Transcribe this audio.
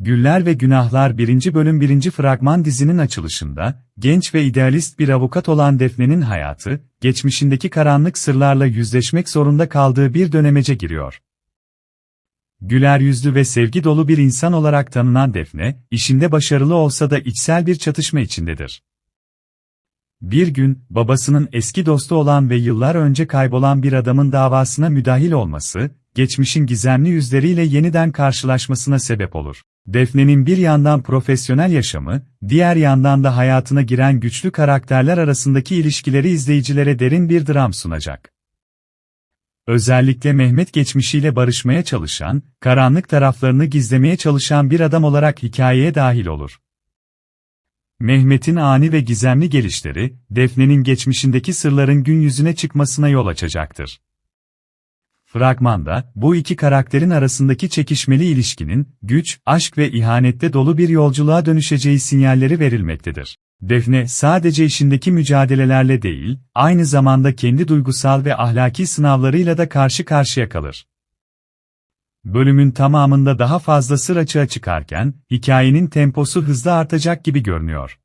Güller ve Günahlar 1. bölüm 1. fragman dizinin açılışında, genç ve idealist bir avukat olan Defne'nin hayatı, geçmişindeki karanlık sırlarla yüzleşmek zorunda kaldığı bir dönemece giriyor. Güler yüzlü ve sevgi dolu bir insan olarak tanınan Defne, işinde başarılı olsa da içsel bir çatışma içindedir. Bir gün, babasının eski dostu olan ve yıllar önce kaybolan bir adamın davasına müdahil olması, geçmişin gizemli yüzleriyle yeniden karşılaşmasına sebep olur. Defne'nin bir yandan profesyonel yaşamı, diğer yandan da hayatına giren güçlü karakterler arasındaki ilişkileri izleyicilere derin bir dram sunacak. Özellikle Mehmet geçmişiyle barışmaya çalışan, karanlık taraflarını gizlemeye çalışan bir adam olarak hikayeye dahil olur. Mehmet'in ani ve gizemli gelişleri, Defne'nin geçmişindeki sırların gün yüzüne çıkmasına yol açacaktır. Fragmanda, bu iki karakterin arasındaki çekişmeli ilişkinin, güç, aşk ve ihanette dolu bir yolculuğa dönüşeceği sinyalleri verilmektedir. Defne, sadece işindeki mücadelelerle değil, aynı zamanda kendi duygusal ve ahlaki sınavlarıyla da karşı karşıya kalır. Bölümün tamamında daha fazla sır açığa çıkarken, hikayenin temposu hızla artacak gibi görünüyor.